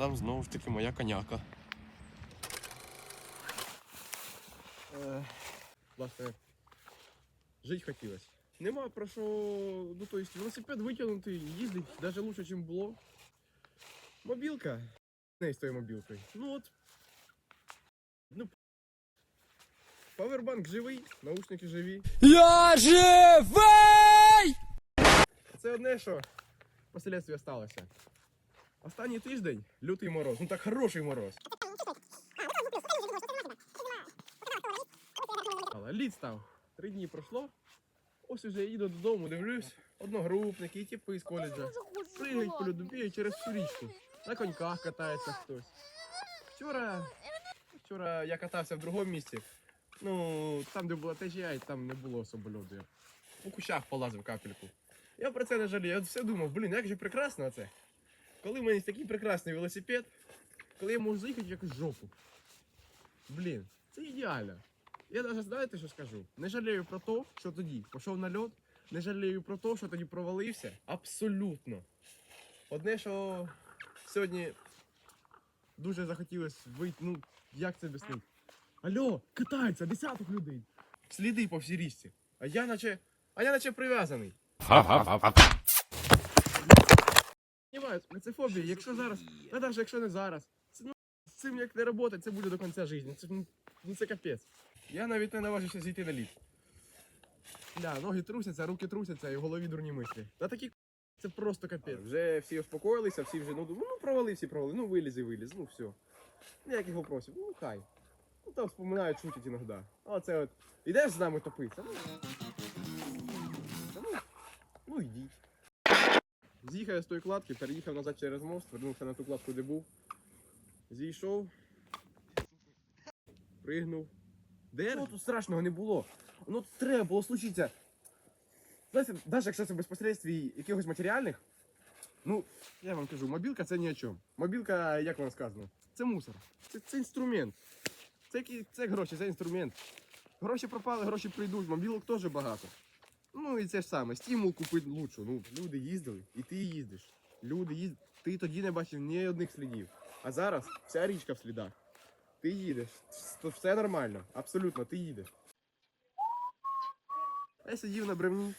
там знову ж таки моя коняка. Е, власне, жити хотілося. Нема про що. Ну, то есть, велосипед витягнутий, їздить навіть лучше, ніж було. Мобілка. Не з тою мобілкою. Ну от. Ну. Павербанк живий, наушники живі. Я живий! Це одне, що послідстві сталося. Останній тиждень лютий мороз. Ну так хороший мороз. Але лід став. Три дні пройшло. Ось уже їду додому, дивлюсь. Одногрупники і типи з коледжа. Пригають по бігають через всю річку. На коньках катається хтось. Вчора, вчора я катався в другому місці. Ну, там, де була течія, і там не було особо льоду. У кущах полазив капельку. Я про це не жалію. Я все думав, блін, як же прекрасно це. Коли в мене такий прекрасний велосипед, коли я можу заїхати в якусь жопу. Блін, це ідеально. Я навіть знаєте, що скажу? Не жалію про те, що тоді пішов на льот, не жалію про те, що тоді провалився. Абсолютно. Одне, що сьогодні дуже захотілося вийти, ну, як це об'яснити? Алло, катаються, десяток людей. Сліди по всій річці. А я наче. А я наче прив'язаний. Знімаю, це фобія. Якщо зараз, ну навіть якщо не зараз, це, ну, з цим як не робота, це буде до кінця життя. Це, ну, ну, це капець. Я навіть не наважився зійти на лід. Да, ноги трусяться, руки трусяться і в голові дурні мислі. Та такі це просто капець. Вже всі успокоїлися, всі вже ну, ну провали, всі провали, ну виліз і виліз, ну все. Ніяких вопросів, ну хай. Ну там вспоминають, шутять іноді. А це от, ідеш з нами топитися? Ну, та ну, ну йдіть. З'їхав я з тої кладки, переїхав назад через мост, вернувся на ту кладку, де був. Зійшов. Пригнув. Де? Ну, тут страшного не було. Ну тут треба було случитися. Знаєте, навіть якщо це безпосередньо якихось матеріальних, ну, я вам кажу, мобілка це ні о чому. Мобілка, як вам сказано, це мусор. Це, це інструмент. Це, це гроші, це інструмент. Гроші пропали, гроші прийдуть, мобілок теж багато. Ну і це ж саме, стимул купити лучше. Ну, люди їздили, і ти їздиш. Люди їздять. Ти тоді не бачив ні одних слідів. А зараз вся річка в слідах. Ти їдеш. Все нормально. Абсолютно, ти їдеш. Я сидів на бревні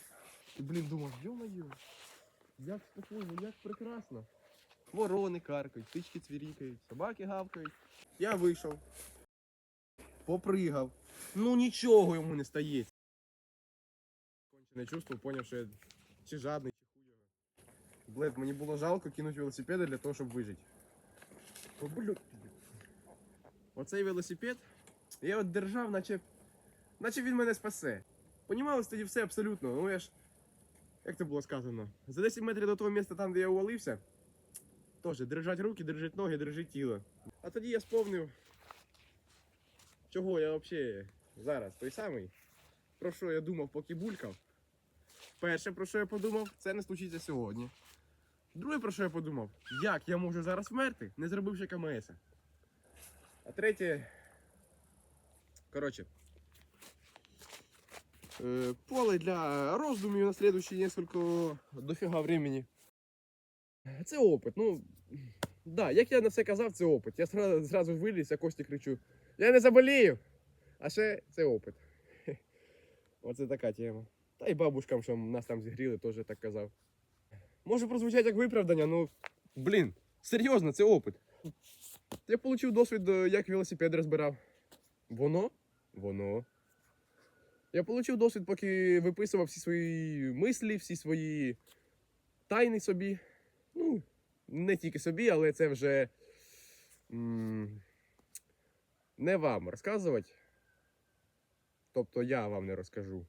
і, блін, думав, йо-моє, як спокійно, як прекрасно. Ворони каркають, птички цвірікають, собаки гавкають. Я вийшов, попригав. Ну нічого йому не стається. Кончене чувство, поняв, що я чи жадний, чи хуй його. Блед, мені було жалко кинути велосипеди для того, щоб вижити. О, блядь. Оцей велосипед я от держав, наче, наче він мене спасе. Понімалось тоді все абсолютно. Ну я ж, як це було сказано, за 10 метрів до того місця, там, де я увалився, теж держать руки, держать ноги, держать тіло. А тоді я сповнив, чого я взагалі зараз той самий, про що я думав, поки булькав. Перше, про що я подумав, це не случиться сьогодні. Друге, про що я подумав, як я можу зараз вмерти, не зробивши КМС. А третє. Коротше. Е, поле для роздумів на следующие несколько дофіга времени. Це опит. Ну, да, як я на все казав, це опит. Я зразу, зразу виліз, я Кості кричу. Я не заболію! А ще це опит. Оце така тема. Та й бабушкам, що нас там зігріли, теж так казав. Може прозвучати як виправдання, ну блін, серйозно, це опит. Я отримав досвід, е, як велосипед розбирав. Воно? Воно. Я отримав досвід, поки виписував всі свої мислі, всі свої тайни собі. Ну, не тільки собі, але це вже м- не вам розказувати. Тобто я вам не розкажу.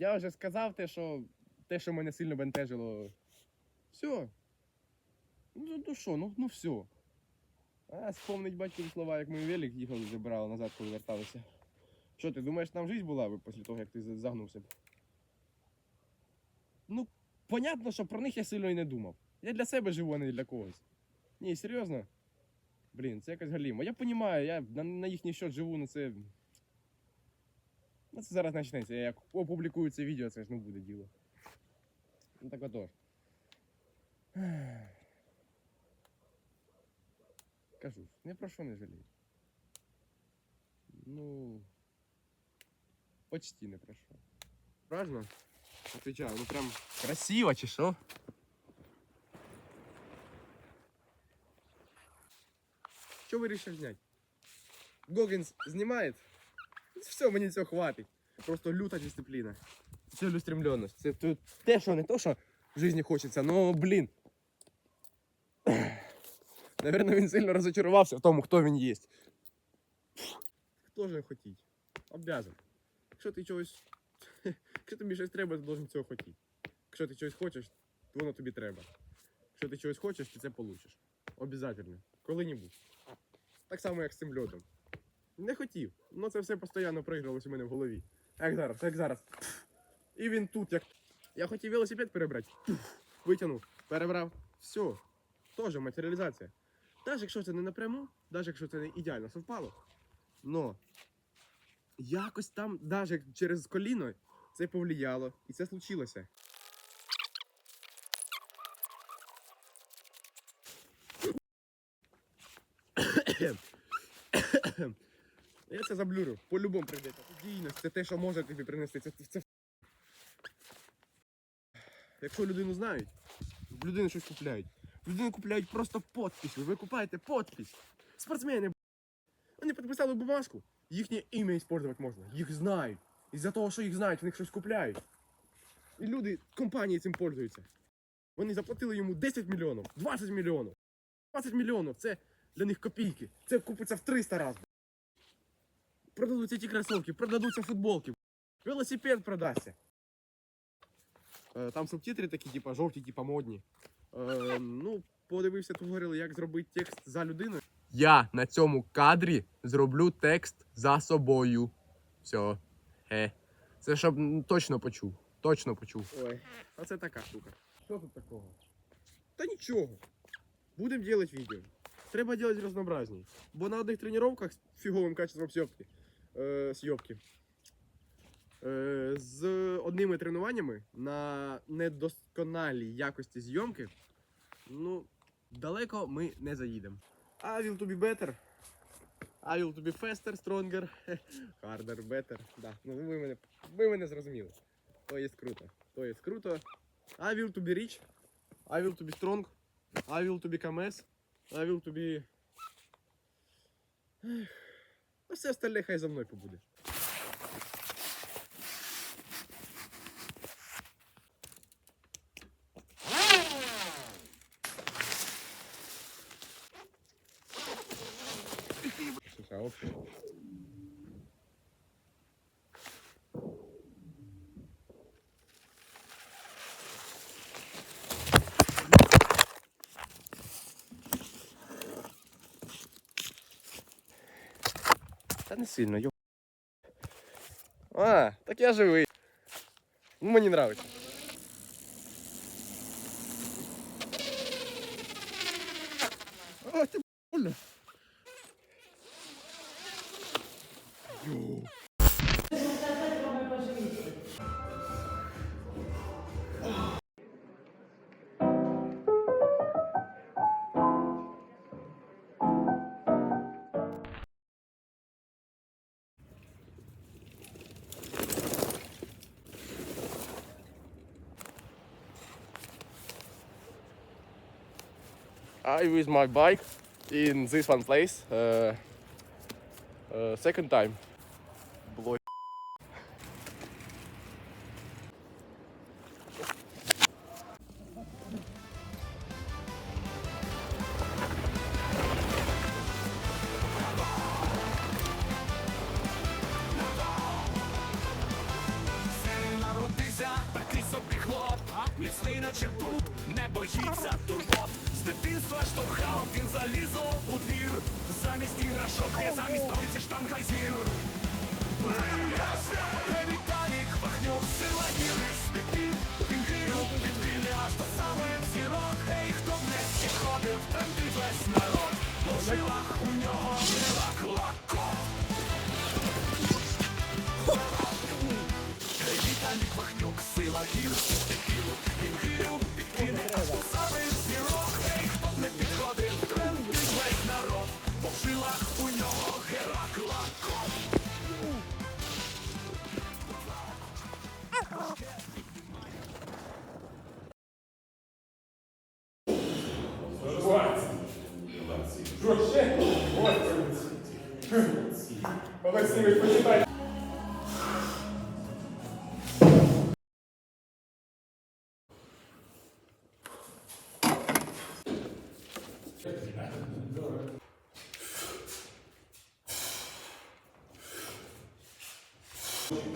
Я вже сказав те, що те, що мене сильно бентежило. Все. Ну, ну що, ну, ну все. А сповнить батькові слова, як ми велик їхали, забирали назад, коли верталися. Що ти думаєш, там життя була б після того, як ти загнувся? Ну, понятно, що про них я сильно і не думав. Я для себе живу, а не для когось. Ні, серйозно. Блін, це якось галімо. Я розумію, я на, на їхній счет живу, ну це. Ну це зараз почнеться. Як опублікую це відео, це ж не буде діло. Ну так отож. Кажу, ж, ні про що не жалію. Ну. Почти не про що. Правильно? Отвечаю, ну прям красиво, чи що? Що вирішив зняти? Гогінс знімає? Все, мені цього хватить. Просто люта дисципліна. Цілеустремленность. Це те- що не то, що в житті хочеться, но, блін. Наверное, він сильно розочарувався в тому, хто він є. Хто ж хотіть? Обязан. Якщо ти чогось. Якщо тобі щось треба, ти должен цього хотіти. Якщо ти чогось хочеш, то воно тобі треба. Якщо ти чогось хочеш, ти це получиш. Обязательно. Коли-небудь. Так само, як з цим льодом. Не хотів. Ну це все постійно проігралось у мене в голові. Як зараз, як зараз. І він тут, як. Я хотів велосипед перебрати. Витягнув, перебрав. Все. Тоже матеріалізація. Навіть якщо це не напряму, навіть якщо це не ідеально совпало. Но якось там, навіть через коліно, це повлияло. І це случилося. Я це заблюрю. По-любому прийдеться. Дійність це те, що може тобі принести. Це, це... Якщо людину знають, людини щось купляють. В людини купляють просто подпись. Ви купаєте подпись. Спортсмени, вони підписали бумажку, їхнє ім'я використовувати можна. Їх знають. Із-за того, що їх знають, в них щось купляють. І люди, компанії цим пользуються. Вони заплатили йому 10 мільйонів, 20 мільйонів. 20 мільйонів це для них копійки. Це купиться в 300 разів. Продадуться ті кросівки, продадуться футболки. Велосипед продасться. Е, Там субтитри такі, типа жовті, типа модні. Е, ну, подивився туторіал, як зробити текст за людиною. Я на цьому кадрі зроблю текст за собою. Все. Е. Це щоб м, точно почув. Точно почув. Ой, а це така штука. Що тут такого? Та нічого. Будемо робити відео. Треба робити разнообразні. Бо на одних тренуваннях з фіговим качеством зйомки, е, зйомки, е, з одними тренуваннями на недосконалій якості зйомки, ну, далеко ми не заїдемо. I will to be better. I will to be faster, stronger, harder, better. Да. Ну, ви мене, ви мене зрозуміли. То є круто. То є круто. I will to be rich. I will to be strong. I will to become S. I will to be... А все остальне хай за мною побуде. Слушай, а. Та не сильно, йо. А, так я живий. Ну, мені нравиться. I with my bike in this one place. Uh, uh, second time. Було. Народився такий собі хлоп, міцний наче тут, не боїться турбот. З дитинства штовхав він залізо у двір. Замість іграшок є замість столиці штанга й зір. Віталік, вахнюк, сила віри, спітів. Він грів під війни аж до самих зірок. Ей, хто б не підходив, ти весь народ. По жилах у нього жила клако.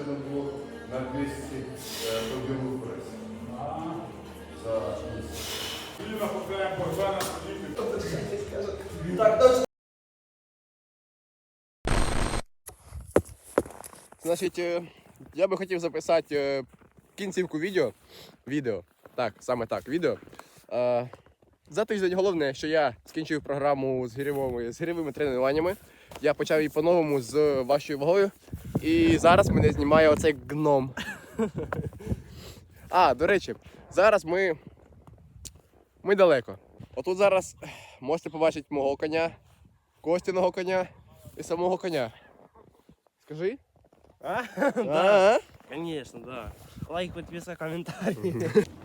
Тебе було на 200 поділу прес. За місяць. Значить, е, я би хотів записати е, кінцівку відео. Відео. Так, саме так, відео. Е, За тиждень головне, що я скінчив програму з гірьовими, з гірьовими тренуваннями. Я почав її по-новому з вашою вагою. І зараз мене знімає оцей гном. А, до речі, зараз ми. Ми далеко. Отут зараз можете побачити мого коня, Костяного коня і самого коня. Скажи. А? А? Конечно, да. Лайк, подписка, комментарий.